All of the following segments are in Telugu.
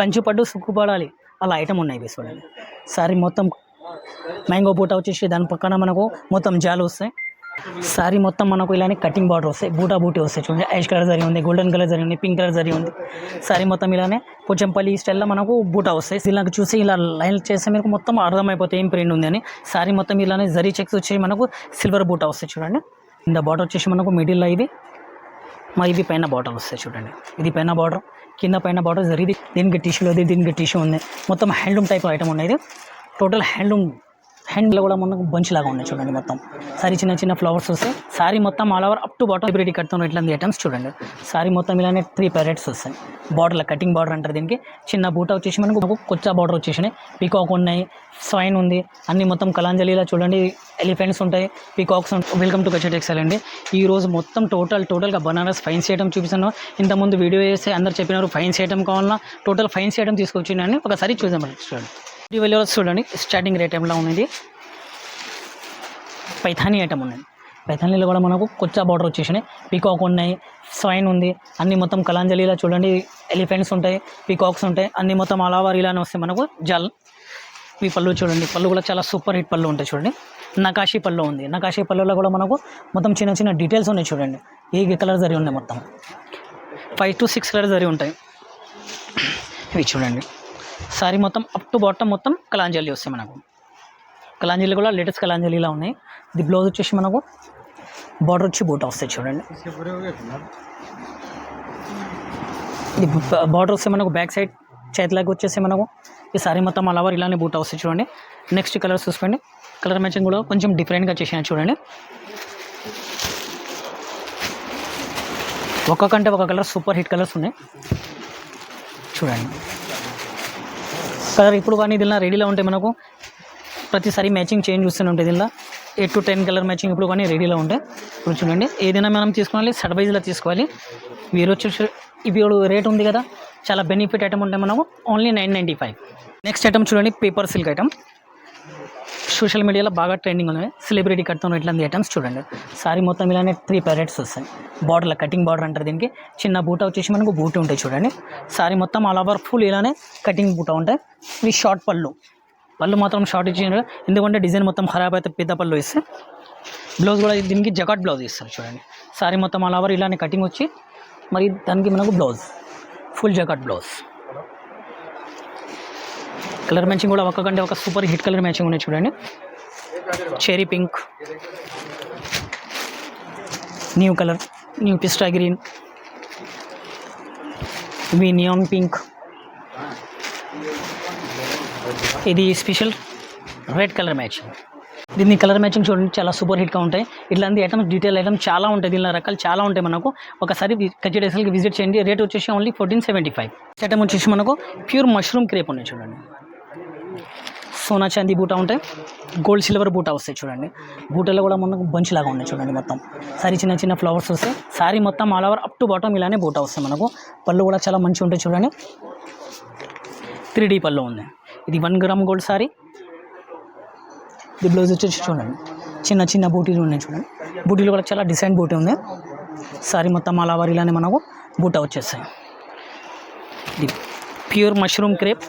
కంచుపడ్డు సుక్కుపడాలి. అలా ఐటమ్ ఉన్నాయి ఇవి చూడండి సారీ మొత్తం మ్యాంగో బూట వచ్చేసి దాని పక్కన మనకు మొత్తం జాలు వస్తాయి. సారీ మొత్తం మనకు ఇలానే కటింగ్ బార్డర్ వస్తాయి. బూటా బూటీ వస్తాయి చూడండి. యాష్ కలర్ జరి ఉంది గోల్డెన్ కలర్ జరి ఉంది పింక్ కలర్ జరి ఉంది. సారీ మొత్తం ఇలానే పుచ్చంపల్లి స్టైల్లో మనకు బూటా వస్తాయి. ఇలా చూసి ఇలా లైన్ చేస్తే మీకు మొత్తం అర్థమైపోతాయి ఏం ప్రింట్ ఉంది అని. సారీ మొత్తం ఇలానే జరీ చెక్స్ వచ్చి మనకు సిల్వర్ బూటా వస్తాయి చూడండి. ఇంత బార్డర్ వచ్చేసి మనకు మిడిల్లో ఇది. మా ఇవి పైన బార్డర్ వస్తాయి చూడండి. ఇది పైన బార్డర్. కింద పైన బార్డర్ జరిగింది. దీనికి టిష్యూలో దీనికి టిష్యూ ఉంది. మొత్తం హ్యాండ్లూమ్ టైప్ ఐటమ్ ఉన్నాయి టోటల్ హ్యాండ్లూమ్ హ్యాండ్లో కూడా మనకు బంచ్ లాగా ఉన్నాయి చూడండి మొత్తం. సారీ చిన్న చిన్న ఫ్లవర్స్ వస్తాయి సారీ మొత్తం all over up to bottom hybrid కడుతున్న ఇట్లాంటి ఐటమ్స్ చూడండి. సారీ మొత్తం ఇలానే త్రీ ప్యారెట్స్ వస్తాయి. బార్డర్ కటింగ్ బార్డర్ అంటారు దీనికి. చిన్న బూట వచ్చేసి మనకు కొచ్చా బార్డర్ వచ్చేసినాయి. పీకాక్ ఉన్నాయి స్వైన్ ఉంది అన్ని మొత్తం కలాంజలిలా చూడండి. ఎలిఫెంట్స్ ఉంటాయి పీకాక్స్ ఉంటాయి వెల్కమ్ టు కచ్చే ఎక్సెల్ అండి. ఈ రోజు మొత్తం టోటల్ టోటల్గా బనారస్ ఫైన్ చేయడం చూపిస్తాను ఇంతకుముందు వీడియో చేస్తే అందరు చెప్పినారు ఫైన్ చేయడం కావాలన్నా టోటల్ ఫైన్ చేయడం తీసుకొచ్చిందని ఒకసారి చూద్దాం చూడండి. ఇది వెళ్ళి చూడండి స్టార్టింగ్ రేట్ ఎంలో ఉన్నది? పైథానీ ఐటమ్ ఉన్నాయి పైథానీలో కూడా మనకు కొచ్చా బార్డర్ వచ్చేసినాయి. పీకాక్ ఉన్నాయి స్వైన్ ఉంది అన్ని మొత్తం కలాంజలిలా చూడండి. ఎలిఫెంట్స్ ఉంటాయి పీకాక్స్ ఉంటాయి అన్ని మొత్తం ఆల్ ఇలానే వస్తాయి మనకు. జల్ ఈ పళ్ళు చూడండి. పళ్ళు కూడా చాలా సూపర్ హిట్ పళ్ళు ఉంటాయి చూడండి. నకాశీ పళ్ళు ఉంది. నకాశీ పళ్ళులో కూడా మనకు మొత్తం చిన్న చిన్న డీటెయిల్స్ ఉన్నాయి చూడండి. ఏ కలర్ జరి ఉన్నాయి మొత్తం? ఫైవ్ టు సిక్స్ కలర్ జరి ఉంటాయి. ఇవి చూడండి. సారీ మొత్తం అప్ టు బాటమ్ మొత్తం కలాంజలి వస్తాయి మనకు. కలాంజలి కూడా లేటెస్ట్ కలాంజలిలా ఉన్నాయి. ఇది బ్లౌజ్ వచ్చేసి మనకు బార్డర్ వచ్చి బూట వస్తాయి చూడండి. ఇది బార్డర్ వస్తే మనకు బ్యాక్ సైడ్ చేతిలాగా వచ్చేసి మనకు. ఈ సారీ మొత్తం అలవర్ ఇలానే బూట వస్తాయి చూడండి. నెక్స్ట్ కలర్స్ చూసుకోండి. కలర్ మ్యాచింగ్ కూడా కొంచెం డిఫరెంట్గా చేసిన చూడండి. ఒక్కొక్కంటే ఒక కలర్ సూపర్ హిట్ కలర్స్ ఉన్నాయి. చూడండి. కలర్ ఇప్పుడు కానీ దీనిలో రెడీలో ఉంటాయి మనకు ప్రతిసారి మ్యాచింగ్ చేంజ్ చూస్తూనే ఉంటుంది దీనిలో eight to ten colour matching ఇప్పుడు కానీ రెడీలో ఉంటాయి ఇప్పుడు చూడండి ఏదైనా మనం తీసుకోవాలి సర్వైజ్లో తీసుకోవాలి. వీరు వచ్చేసి ఇవి రేట్ ఉంది కదా. చాలా బెనిఫిట్ ఐటమ్ ఉంటాయి మనకు only nine ninety five next item చూడండి పేపర్ సిల్క్ ఐటమ్ సోషల్ మీడియాలో బాగా ట్రెండింగ్ ఉన్నాయి. సెలబ్రిటీ కడుతున్న ఇట్లాంటి ఐటమ్స్ చూడండి. సారీ మొత్తం ఇలానే త్రీ ప్యారెట్స్ వస్తాయి. బార్డర్ల కటింగ్ బార్డర్ అంటారు దీనికి. చిన్న బూట వచ్చేసి మనకు బూట ఉంటాయి చూడండి. సారీ మొత్తం ఆల్ ఓవర్ ఫుల్ ఇలానే కటింగ్ బూట ఉంటాయి. ఇవి షార్ట్ పళ్ళు. పళ్ళు మాత్రం షార్ట్ ఇచ్చిండ్రు ఎందుకంటే డిజైన్ మొత్తం ఖరాబ్ అయితే పెద్ద పళ్ళు ఇస్తే బ్లౌజ్ కూడా దీనికి జకాట్ బ్లౌజ్ ఇస్తారు చూడండి. సారీ మొత్తం ఆల్ ఓవర్ ఇలానే కటింగ్ వచ్చి మరి దానికి మనకు blouse full jacquard blouse colour matching కూడా ఒక్కకంటే ఒక సూపర్ హిట్ కలర్ మ్యాచింగ్ ఉన్నాయి చూడండి. Cherry pink new colour new pista green ఇవి నియాన్ పింక్ ఇది స్పెషల్ రెడ్ కలర్ మ్యాచింగ్ దీన్ని కలర్ మ్యాచింగ్ చూడండి చాలా సూపర్ హిట్గా ఉంటాయి. ఇట్లాంటి ఐటమ్స్ డీటెయిల్ ఐటమ్స్ చాలా ఉంటాయి. దీనిలో రకాలు చాలా ఉంటాయి మనకు. ఒకసారి కచ్చేటేసరికి విజిట్ చేయండి. రేట్ వచ్చేసి only fourteen seventy five item వచ్చేసి మనకు ప్యూర్ మష్రూమ్ క్రేప్ ఉన్నాయి చూడండి. సోనా చాందీ బూటా ఉంటాయి గోల్డ్ సిల్వర్ బూటా వస్తాయి చూడండి. బూటాలో కూడా మనకు బంచ్ లాగా ఉన్నాయి చూడండి మొత్తం. సారీ చిన్న చిన్న ఫ్లవర్స్ వస్తాయి. సారీ మొత్తం all over up to bottom ఇలానే బూటా వస్తాయి మనకు. పళ్ళు కూడా చాలా మంచిగా ఉంటాయి చూడండి. త్రీ డీ పళ్ళు ఉంది ఇది వన్ గ్రామ్ గోల్డ్ సారీ. ఇది బ్లౌజ్ వచ్చేసి చూడండి. చిన్న చిన్న బూటీలు ఉన్నాయి చూడండి. బూటీలు కూడా చాలా డిసైన్ బూటీ ఉంది సారీ మొత్తం ఆల్ ఓవర్ ఇలానే మనకు బూటా వచ్చేస్తాయి. ఇది ప్యూర్ మష్రూమ్ క్రేప్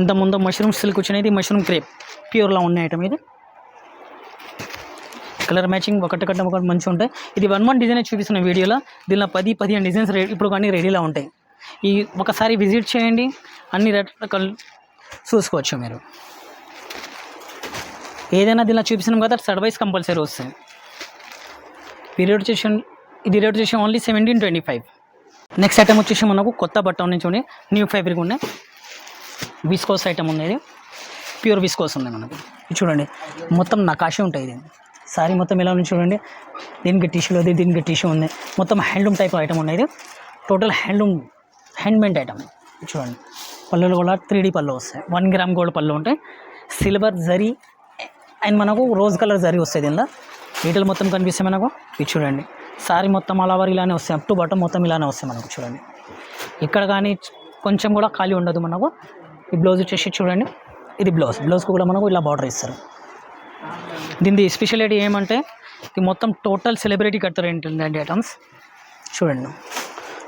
ఇంత ముందు మష్రూమ్ సిల్క్ వచ్చినది మష్రూమ్ క్రేప్ ప్యూర్లో ఉన్న ఐటమ్ ఇది. కలర్ మ్యాచింగ్ ఒకటి కట్ట ఒకటి మంచిగా ఉంటాయి. ఇది వన్ వన్ డిజైన్ చూపిస్తున్న వీడియోలో. దీనిలో పది పదిహేను డిజైన్స్ ఇప్పుడు కానీ రెడీలో ఉంటాయి. ఈ ఒకసారి విజిట్ చేయండి. అన్ని రకాల చూసుకోవచ్చు మీరు. ఏదైనా దీనిలో చూపిస్తున్నాం కదా సర్వైస్ కంపల్సరీ వస్తుంది పీరియడ్ వచ్చేసి ఇది రేట్ వచ్చేసి only seventeen twenty five next item వచ్చేసి మనకు కొత్త బట్ట నుంచి ఉండి న్యూ ఫ్యాబ్రిక్ ఉన్నాయి. విస్కోస్ ఐటమ్ ఉంది ఇది ప్యూర్ విస్కోస్ ఉంది మనకు. చూడండి మొత్తం నకాషి ఉంటాయి ఇది. సారీ మొత్తం ఎలా ఉంది చూడండి. దీనికి టిష్యూ ఉంది దీనికి టిష్యూ ఉంది. మొత్తం హ్యాండ్లూమ్ టైప్ ఐటమ్ ఉన్నాయి ఇది టోటల్ హ్యాండ్లూమ్ హ్యాండ్మేడ్ ఐటమ్ చూడండి పళ్ళులు కూడా త్రీ డీ పళ్ళు వస్తాయి. వన్ గ్రామ్ గోల్డ్ పళ్ళు ఉంటాయి. సిల్వర్ జరీ అండ్ మనకు రోజ్ కలర్ జరీ వస్తాయి దీనిలో. డీటెయిల్ మొత్తం కనిపిస్తాయి మనకు. ఇది చూడండి సారీ మొత్తం అలా ఇలానే వస్తాయి. అప్ టు బటన్ మొత్తం ఇలానే వస్తాయి మనకు చూడండి. ఇక్కడ కానీ కొంచెం కూడా ఖాళీ ఉండదు మనకు. ఈ బ్లౌజ్ వచ్చేసి చూడండి. ఇది బ్లౌజ్. బ్లౌజ్కి కూడా మనకు ఇలా బార్డర్ ఇస్తారు. దీని స్పెషాలిటీ ఏమంటే ఇది మొత్తం టోటల్ సెలబ్రిటీ కడతారు ఏంటండి ఐటమ్స్. చూడండి.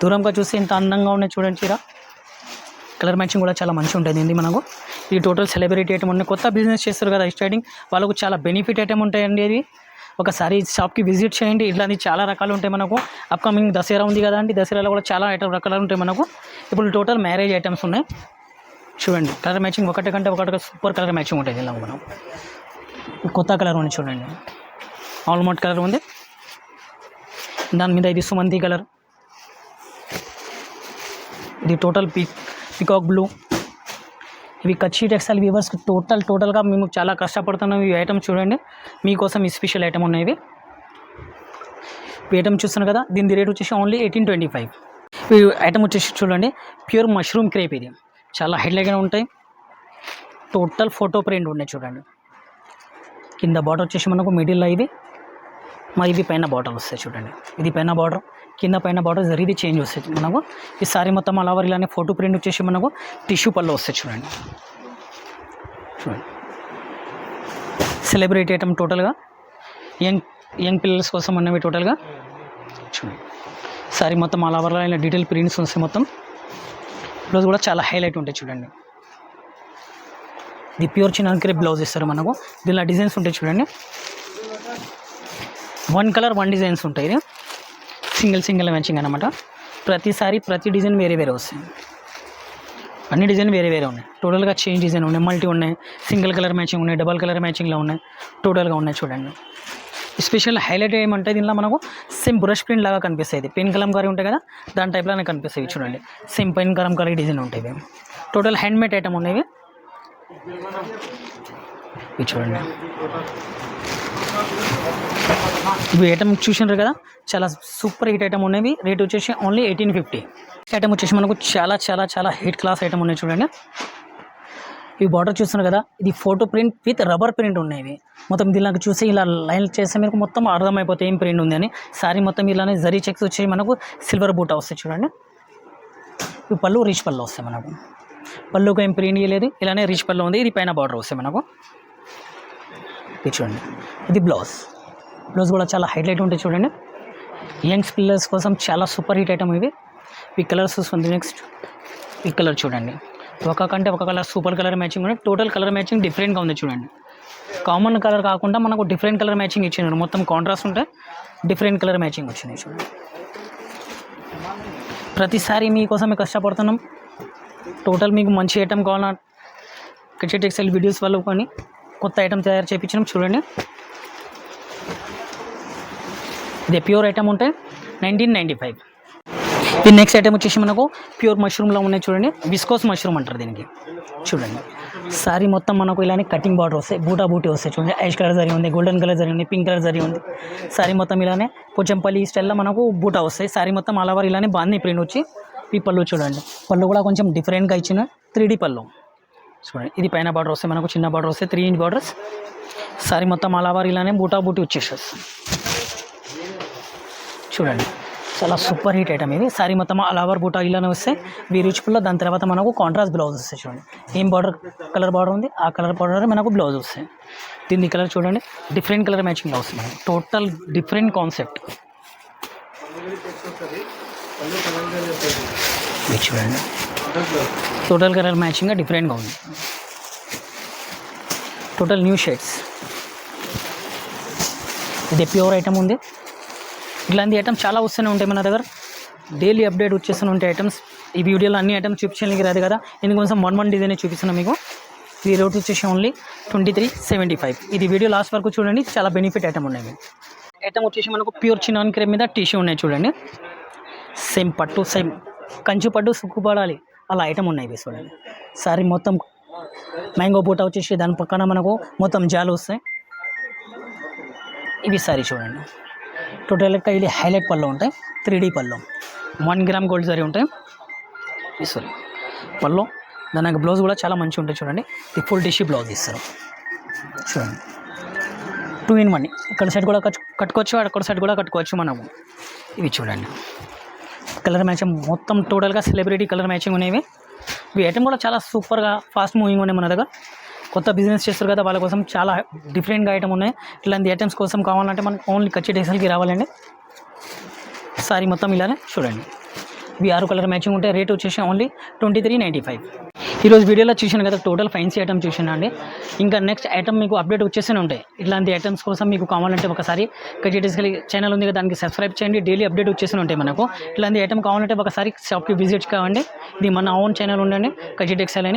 దూరంగా చూస్తే ఇంత అందంగా ఉన్నాయి చూడండి చీర. కలర్ మ్యాచింగ్ కూడా చాలా మంచిగా ఉంటుంది ఇది మనకు. ఈ టోటల్ సెలబ్రిటీ ఐటమ్ ఉన్నాయి కొత్త బిజినెస్ చేస్తారు కదా స్టార్టింగ్ వాళ్ళకు చాలా బెనిఫిట్ ఐటమ్ ఉంటాయండి ఇది. ఒకసారి షాప్కి విజిట్ చేయండి. ఇట్లాంటి చాలా రకాలు ఉంటాయి మనకు. అప్కమింగ్ దసరా ఉంది కదా అండి. దసరాలో కూడా చాలా ఐటమ్ రకాలు ఉంటాయి మనకు. ఇప్పుడు టోటల్ మ్యారేజ్ ఐటమ్స్ ఉన్నాయి. చూడండి కలర్ మ్యాచింగ్ ఒకటి కంటే ఒకటి సూపర్ కలర్ మ్యాచింగ్ ఉంటుంది ఇలా మనం. కొత్త కలర్ ఉంది చూడండి. ఆల్మోట్ కలర్ ఉంది. దాని మీద ఇది సుమంతి కలర్. ఇది టోటల్ పీ పికాక్ బ్లూ. ఇవి కచ్చి టెక్స్టైల్ వ్యూవర్స్ టోటల్ టోటల్గా మేము చాలా కష్టపడుతున్నాం ఈ ఐటమ్ చూడండి. మీకోసం ఈ స్పెషల్ ఐటమ్ ఉన్నాయి. ఇవి ఈ ఐటమ్ చూస్తున్నాను కదా దీని రేట్ వచ్చేసి ఓన్లీ ఎయిటీన్ ట్వంటీ ఫైవ్. ఈ ఐటమ్ వచ్చేసి చూడండి ప్యూర్ మష్రూమ్ క్రేప్ ఇది. చాలా హైలైట్గా ఉంటాయి. టోటల్ ఫోటో ప్రింట్ ఉన్నాయి చూడండి. కింద బార్డర్ వచ్చేసి మనకు మిడిల్లో ఇది. మరి ఇది పైన బార్డర్ వస్తాయి చూడండి. ఇది పైన బార్డర్ కింద పైన బార్డర్ జరిగి చేంజ్ వస్తాయి మనకు. ఈ సారీ మొత్తం అలా ఇలానే ఫోటో ప్రింట్ వచ్చేసి మనకు టిష్యూ పళ్ళు వస్తాయి చూడండి. చూడండి. సెలబ్రిటీ ఐటమ్ టోటల్గా యంగ్ యంగ్ పిల్లర్స్ కోసం ఉన్నవి టోటల్గా చూడండి. సారీ మొత్తం అలా ఇలా డీటెయిల్ ప్రింట్స్ వస్తాయి మొత్తం. బ్లౌజ్ కూడా చాలా హైలైట్ ఉంటాయి చూడండి. ఇది ప్యూర్ చిన్న బ్లౌజ్ ఇస్తారు మనకు. దీనిలో డిజైన్స్ ఉంటాయి చూడండి. వన్ కలర్ వన్ డిజైన్స్ ఉంటాయి ఇది. సింగిల్ సింగిల్ మ్యాచింగ్ అనమాట ప్రతిసారి ప్రతి డిజైన్ వేరే వేరే వస్తుంది అన్ని డిజైన్ వేరే వేరే ఉన్నాయి. టోటల్గా చేంజ్ డిజైన్ ఉన్నాయి. మల్టీ ఉన్నాయి. సింగిల్ కలర్ మ్యాచింగ్ ఉన్నాయి. డబల్ కలర్ మ్యాచింగ్లో ఉన్నాయి. టోటల్గా ఉన్నాయి చూడండి. స్పెషల్ హైలైట్ ఏమంటే దీనిలో మనకు సేమ్ బ్రష్ ప్రింట్ లాగా కనిపిస్తాయి. పెన్ కలం కరీ ఉంటాయి కదా దాని టైప్లోనే కనిపిస్తాయి చూడండి. సేమ్ పెన్ కలం కరీ డిజైన్ ఉంటాయి టోటల్ హ్యాండ్ మేడ్ ఐటమ్ ఉన్నాయి ఇవి. ఇవి చూడండి. ఇవి ఐటమ్ చూసినారు కదా చాలా సూపర్ హిట్ ఐటమ్ ఉన్నవి. రేట్ వచ్చేసి ఓన్లీ ఎయిటీన్ ఫిఫ్టీ ఐటమ్ వచ్చేసి మనకు చాలా చాలా చాలా హిట్ క్లాస్ ఐటమ్ ఉన్నాయి చూడండి. ఈ బార్డర్ చూస్తున్నారు కదా ఇది photo print with rubber print ఉన్నాయి మొత్తం మొత్తం నాకు చూసి ఇలా లైన్ చేస్తే మీకు మొత్తం అర్థమైపోతే ఏం ప్రింట్ ఉంది అని. సారీ మొత్తం ఇలానే జరీ చెక్స్ వచ్చి మనకు సిల్వర్ బూట వస్తాయి చూడండి. ఈ పళ్ళు రిచ్ పళ్ళు వస్తాయి మనకు. పళ్ళుకు ఏం ప్రింట్ ఇవ్వలేదు ఇలానే రిచ్ పళ్ళు ఉంది ఇది పైన బార్డర్ వస్తాయి మనకు. ఇది చూడండి ఇది బ్లౌజ్ బ్లౌజ్ కూడా చాలా హైలైట్ ఉంటాయి చూడండి. యంగ్స్ పిల్లర్స్ కోసం చాలా సూపర్ హిట్ ఐటమ్ ఇవి. ఈ కలర్స్ వస్తుంది నెక్స్ట్ ఈ కలర్ చూడండి. ఒక కంటే ఒక కలర్ సూపర్ కలర్ మ్యాచింగ్ ఉంది టోటల్ కలర్ మ్యాచింగ్ డిఫరెంట్గా ఉంది చూడండి. కామన్ కలర్ కాకుండా మనకు డిఫరెంట్ కలర్ మ్యాచింగ్ ఇచ్చినారు. మొత్తం కాంట్రాస్ట్ ఉంటే డిఫరెంట్ కలర్ మ్యాచింగ్ వచ్చింది చూడండి. ప్రతిసారి మీకోసమే కష్టపడుతున్నాం. టోటల్ మీకు మంచి ఐటమ్ కావాలన్నా కిచెన్ టెక్స్టైల్ వీడియోస్ వల్ల కానీ కొత్త ఐటమ్ తయారు చేయించినాం చూడండి. ఇది ప్యూర్ ఐటమ్ ఉంటే నైన్టీన్ నైంటీ ఫైవ్ ఈ నెక్స్ట్ ఐటమ్ వచ్చేసి మనకు ప్యూర్ మష్రూమ్లో ఉన్నాయి చూడండి. విస్కోస్ మష్రూమ్ అంటారు దీనికి. చూడండి. సారీ మొత్తం మనకు ఇలానే కటింగ్ బార్డర్ వస్తాయి. బూటా బూటీ వస్తాయి చూడండి. ఐష్ కలర్ జరి ఉంది గోల్డెన్ కలర్ జరి ఉంది పింక్ కలర్ జరి ఉంది. సారీ మొత్తం ఇలానే పోచంపల్లి స్టైల్లో మనకు బూటా వస్తాయి. సారీ మొత్తం అలవారు ఇలానే బాగుంది ప్రింట్ వచ్చి ఈ పళ్ళు చూడండి. పళ్ళు కూడా కొంచెం డిఫరెంట్గా ఇచ్చిన త్రీ పళ్ళు. చూడండి. ఇది పైన బార్డర్ వస్తే మనకు చిన్న బార్డర్ వస్తే త్రీ ఇంచ్ బార్డర్స్ సారీ మొత్తం అలవారు ఇలానే బూటా బూటీ వచ్చేసేస్తుంది. చూడండి. చాలా సూపర్ హిట్ ఐటమ్ ఇది. సారీ మొత్తం అలవర్ బూటా ఇలానే వస్తే వీరిచుపుల్లో దాని తర్వాత మనకు కాంట్రాస్ట్ బ్లౌజ్ వస్తాయి చూడండి. ఏం బార్డర్ కలర్ బార్డర్ ఉంది? ఆ కలర్ బార్డర్ మనకు బ్లౌజ్ వస్తాయి. దీని కలర్ చూడండి. డిఫరెంట్ కలర్ మ్యాచింగ్ వస్తుంది. మనకు టోటల్ డిఫరెంట్ కాన్సెప్ట్ చూడండి. టోటల్ కలర్ మ్యాచింగ్గా డిఫరెంట్గా ఉంది. టోటల్ న్యూ షేడ్స్ ఇది ప్యూర్ ఐటమ్ ఉంది. ఇలాంటి ఐటమ్స్ చాలా వస్తూనే ఉంటాయి మన దగ్గర. డైలీ అప్డేట్ వచ్చేస్తూనే ఉంటాయి ఐటమ్స్ ఈ వీడియోలో అన్ని ఐటమ్స్ చూపించడానికి రాదు కదా? ఇందుకోసం వన్ వన్ డిజైన్ చూపిస్తున్నాను మీకు. ఈ రేట్ వచ్చేసి only twenty three seventy five ఇది వీడియో లాస్ట్ వరకు చూడండి చాలా బెనిఫిట్ ఐటమ్ ఉన్నాయి ఐటమ్ వచ్చేసి మనకు ప్యూర్ చినాన్ క్రేమ్ మీద టిష్యూ ఉన్నాయి చూడండి. సేమ్ పట్టు సేమ్ కంచి పట్టు సుక్కుపడాలి. అలా ఐటమ్ ఉన్నాయి ఇవి చూడండి. సారీ మొత్తం మ్యాంగో బూట వచ్చేసి దాని పక్కన మనకు మొత్తం జాలు వస్తాయి. ఇవి సారీ చూడండి. టోటల్గా ఇది హైలైట్ పళ్ళు ఉంటాయి. త్రీ డీ పళ్ళు. వన్ గ్రామ్ గోల్డ్ సరీ ఉంటాయి. సారీ పళ్ళు. దానికి బ్లౌజ్ కూడా చాలా మంచిగా ఉంటాయి చూడండి. ఇది ఫుల్ డిష్ బ్లౌజ్ ఇస్తారు. చూడండి. టూ ఇన్ వన్ ఇక్కడ సైడ్ కూడా కట్టు కట్టుకోవచ్చు అక్కడ సైడ్ కూడా కట్టుకోవచ్చు మనము. ఇవి చూడండి. కలర్ మ్యాచింగ్ మొత్తం టోటల్గా సెలబ్రిటీ కలర్ మ్యాచింగ్ ఉన్నవి. ఇవి ఐటమ్ కూడా చాలా సూపర్గా ఫాస్ట్ మూవింగ్ ఉన్నాయి మన దగ్గర. కొత్త బిజినెస్ చేస్తారు కదా వాళ్ళ కోసం చాలా డిఫరెంట్గా ఐటమ్ ఉన్నాయి. ఇలాంటి ఐటమ్స్ కోసం కావాలంటే మనకు ఓన్లీ కచ్చి టెక్స్టైల్కి రావాలండి. సారీ మొత్తం ఇలానే చూడండి. ఇవి ఆరు కలర్ మ్యాచింగ్ ఉంటే రేట్ వచ్చేసి only twenty three ninety five ఈరోజు వీడియోలో చూసాను కదా టోటల్ ఫైన్సీ ఐటమ్ చూసాను అండి. ఇంకా నెక్స్ట్ ఐటమ్ మీకు అప్డేట్ వచ్చేసే ఉంటాయి. ఇలాంటి ఐటమ్స్ కోసం మీకు కావాలంటే ఒకసారి కజిటెస్కల్ ఛానల్ ఉంది కదా దానికి సబ్స్క్రైబ్ చేయండి. డైలీ అప్డేట్ వచ్చేసి ఉంటాయి మనకు. ఇలాంటి ఐటమ్ కావాలంటే ఒకసారి షాప్కి విజిట్ కావండి. ఇది మన ఓన్ ఛానల్ ఉండండి కజిటెక్సల్ అని.